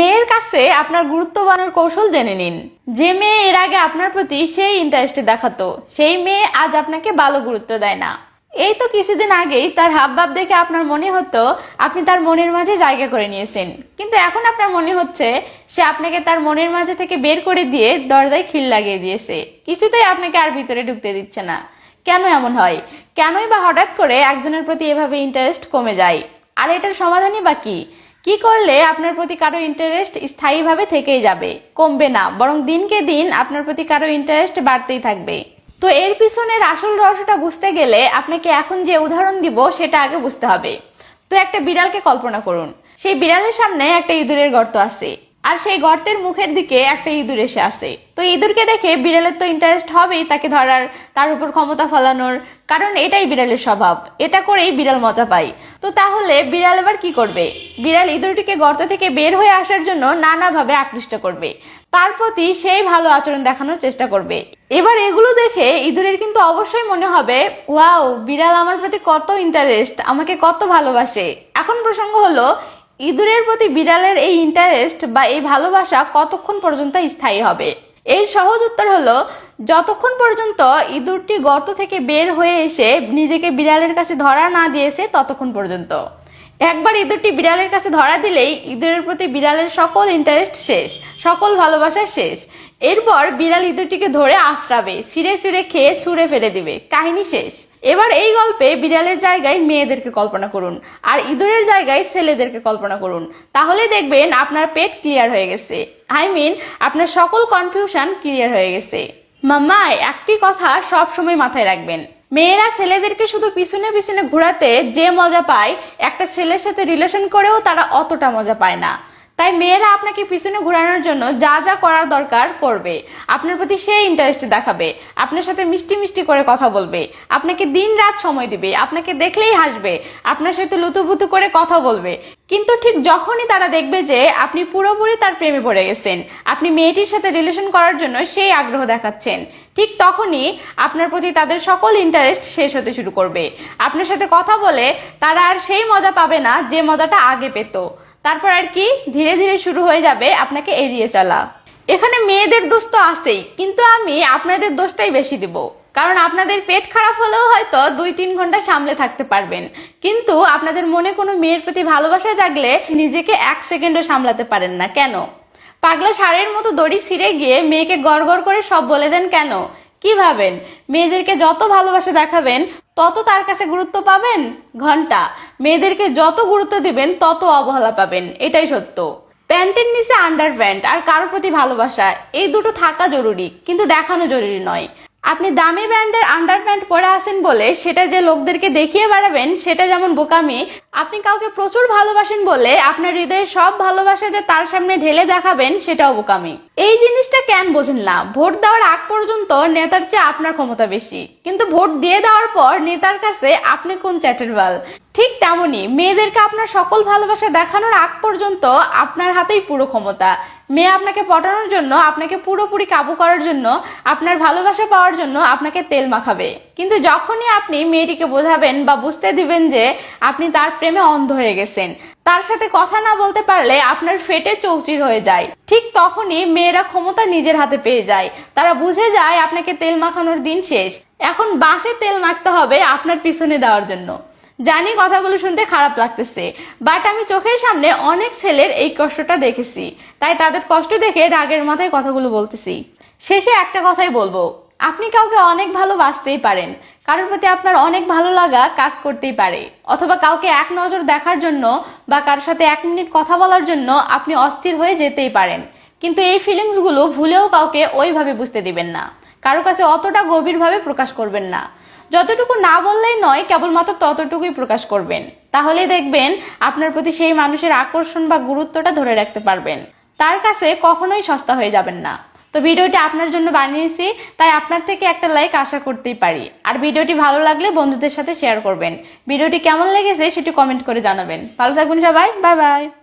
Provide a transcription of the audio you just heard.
মেয়ের কাছে আপনার গুরুত্ব বানানোর কৌশল জেনে নিন। যে মেয়ে এর আগে আপনার প্রতি সেই ইন্টারেস্টে দেখাতো, সেই মেয়ে আজ আপনাকে ভালো গুরুত্ব দেয় না। এই তো কিছুদিন আগেই তার হাব ভাব দেখে আপনার মনে হতো, আপনি তার মনের মাঝে জায়গা করে নিয়েছেন। কিন্তু এখন আপনার মনে হচ্ছে, সে আপনাকে তার মনের মাঝে থেকে বের করে দিয়ে দরজায় খিল লাগিয়ে দিয়েছে। কিছুতেই আপনাকে আর ভিতরে ঢুকতে দিচ্ছে না। কেন এমন হয়? কেনই বা হঠাৎ করে একজনের প্রতি এভাবে ইন্টারেস্ট কমে যায়? আর এটার সমাধানই বা কি? কি করলে আপনার প্রতি কারও ইন্টারেস্ট স্থায়ীভাবে থেকেই যাবে? কমবে না, বরং দিনকে দিন আপনার প্রতি কারও ইন্টারেস্ট বাড়তেই থাকবে। তো এর পিছনের আসল রহস্যটা বুঝতে গেলে আপনাকে এখন যে উদাহরণ দিব, সেটা আগে বুঝতে হবে। তো একটা বিড়ালকে কল্পনা করুন। সেই বিড়ালের সামনে একটা ইঁদুরের গর্ত আছে, আর সেই গর্তের মুখের দিকে একটা ইঁদুর এসে আসে তো ইঁদুরকে দেখে বিড়ালের তো ইন্টারেস্ট হবেই তাকে ধরার, তার উপর ক্ষমতা ফলানোর, কারণ এটাই বিড়ালের স্বভাব। এটা করেই বিড়াল মজা পায়। তো তাহলে বিড়াল এবার কি করবে? বিড়াল ইঁদুরটিকে গর্ত থেকে বের হয়ে আসার জন্য নানাভাবে আকৃষ্ট করবে। তার প্রতি সেই ভালো আচরণ দেখানোর চেষ্টা করবে। এবার এগুলো দেখে ইঁদুরের কিন্তু অবশ্যই মনে হবে, ওয়াও, বিড়াল আমার প্রতি কত ইন্টারেস্ট আমাকে কত ভালোবাসে। এখন প্রসঙ্গ হলো, ইঁদুরের প্রতি বিড়ালের এই ইন্টারেস্ট বা এই ভালোবাসা কতক্ষণ পর্যন্ত স্থায়ী হবে? এর সহজ উত্তর হলো যতক্ষণ পর্যন্ত ইঁদুরটি গর্ত থেকে বের হয়ে এসে নিজেকে বিড়ালের কাছে ধরা না দিয়েছে, ততক্ষণ পর্যন্ত। একবার ইঁদুরটি বিড়ালের কাছে ধরা দিলেই ইঁদুরের প্রতি বিড়ালের সকল ইন্টারেস্ট শেষ, সকল ভালোবাসা শেষ। এরপর বিড়াল ইঁদুরটিকে ধরে আশ্রাবে, ছিঁড়ে ছিঁড়ে খেয়ে ছুঁড়ে ফেলে দিবে। কাহিনী শেষ। এবার এই গল্পে বিড়ালের জায়গায় মেয়েদেরকে কল্পনা করুন আর ইঁদুরের জায়গায় ছেলেদেরকে কল্পনা করুন। তাহলে দেখবেন আপনার পেট ক্লিয়ার হয়ে গেছে। আই মিন আপনার সকল কনফিউশন ক্লিয়ার হয়ে গেছে। মাম্মা, একটি কথা সব সময় মাথায় রাখবেন। মেয়েরা ছেলেদেরকে শুধু পিছনে পিছনে ঘোরাতে যে মজা পায়, একটা ছেলের সাথে রিলেশন করেও তারা অতটা মজা পায় না। তাই মেয়েরা আপনাকে পিছনে ঘোরানোর জন্য যা যা করার দরকার করবে। আপনার প্রতি সেই ইন্টারেস্ট দেখাবে। আপনার সাথে মিষ্টি মিষ্টি করে কথা বলবে। আপনাকে দিন রাত সময় দিবে। আপনাকে দেখলেই হাসবে। আপনার সাথে লুতুপুতু করে কথা বলবে। কিন্তু ঠিক যখনই তারা দেখবে যে আপনি পুরোপুরি তার প্রেমে পড়ে গেছেন, আপনি মেয়েটির সাথে রিলেশন করার জন্য সেই আগ্রহ দেখাচ্ছেন, ঠিক তখনই আপনার প্রতি তাদের সকল ইন্টারেস্ট শেষ হতে শুরু করবে। আপনার সাথে কথা বলে তারা আর সেই মজা পাবে না যে মজাটা আগে পেত। তারপর আর কি ধীরে ধীরে শুরু হয়ে যাবে আপনাকে এড়িয়ে চলা। এখানে মেয়েদের দোষ তো আছেই, কিন্তু আমি আপনাদের দোষটাই বেশি দিব। কারণ আপনাদের পেট খারাপ হলেও হয়তো দুই তিন ঘণ্টা সামলে থাকতে পারবেন। কিন্তু আপনাদের মনে কোনো মেয়ের প্রতি ভালোবাসা জাগলে নিজেকে এক সেকেন্ডও সামলাতে পারেন না। কেন? পাগলা ষাঁড়ের মতো দড়ি ছিঁড়ে গিয়ে মেয়েকে গড় করে সব বলে দেন কেন? কি ভাবেন? মেয়েদেরকে যত ভালোবাসা দেখাবেন তত তার কাছে গুরুত্ব পাবেন? ঘণ্টা। মেয়েদেরকে যত গুরুত্ব দিবেন, তত অবহেলা পাবেন। এটাই সত্য। প্যান্টের নিচে আন্ডার প্যান্ট আর কারোর প্রতি ভালোবাসা, এই দুটো থাকা জরুরি, কিন্তু দেখানো জরুরি নয়। আপনি দামি ব্র্যান্ডের আন্ডার প্যান্ট পরে আছেন বলে সেটা যে লোকদেরকে দেখিয়ে বেড়াবেন, সেটা যেমন বোকামি, আপনি কাউকে প্রচুর ভালোবাসেন বলে আপনার হৃদয়ে সব ভালোবাসা যে তার সামনে ঢেলে দেখাবেন, সেটাও বোকামি। এই জিনিসটা কেন বোঝেন না? ভোট দেওয়ার আগ পর্যন্ত নেতার চেয়ে আপনার ক্ষমতা বেশি। কিন্তু ভোট দিয়ে দেওয়ার পর নেতার কাছে আপনি কোন চ্যাটের বাল? ঠিক তেমনই মেয়েদেরকে আপনার সকল ভালোবাসা দেখানোর আগ পর্যন্ত আপনার হাতেই পুরো ক্ষমতা। মেয়ে আপনাকে পটানোর জন্য, আপনাকে পুরোপুরি কাবু করার জন্য, আপনার ভালোবাসা পাওয়ার জন্য আপনাকে তেল মাখাবে। কিন্তু যখনই আপনি মেয়েটিকে বোঝাবেন বা বুঝতে দিবেন যে আপনি তার প্রেমে অন্ধ হয়ে গেছেন, তার সাথে কথা না বলতে পারলে আপনার ফেটে চৌচির হয়ে যায়। ঠিক তখনই মেয়েরা ক্ষমতা নিজের হাতে পেয়ে যায়। তারা বুঝে যায় আপনাকে তেল মাখানোর দিন শেষ। এখন বাসে তেল মাখতে হবে আপনার পিছনে দেওয়ার জন্য। জানি কথাগুলো শুনতে খারাপ লাগতেছে বাট আমি চোখের সামনে অনেক ছেলের এই কষ্টটা দেখেছি, তাই তাদের কষ্ট দেখে রাগের মাথায় কথাগুলো বলতেছি। শেষে একটা কথাই বলব, আপনি কাউকে অনেক ভালোবাসতেই পারেন, কারোর প্রতি আপনার অনেক ভালো লাগা কাজ করতেই পারে, অথবা কাউকে এক নজর দেখার জন্য বা কারোর সাথে এক মিনিট কথা বলার জন্য আপনি অস্থির হয়ে যেতেই পারেন, কিন্তু এই ফিলিংসগুলো ভুলেও কাউকে ওইভাবে বুঝতে দিবেন না, কারও কাছে অতটা গভীরভাবে প্রকাশ করবেন না। যতটুকু না বললেই নয়, কেবলমাত্র ততটুকুই প্রকাশ করবেন। তাহলেই দেখবেন আপনার প্রতি সেই মানুষের আকর্ষণ বা গুরুত্বটা ধরে রাখতে পারবেন। তার কাছে কখনোই সস্তা হয়ে যাবেন না। তো ভিডিওটি আপনার জন্য বানিয়েছি, তাই আপনার থেকে একটা লাইক আশা করতেই পারি। আর ভিডিওটি ভালো লাগলে বন্ধুদের সাথে শেয়ার করবেন। ভিডিওটি কেমন লেগেছে সেটি কমেন্ট করে জানাবেন। ভালো থাকবেন সবাই, বাই বাই।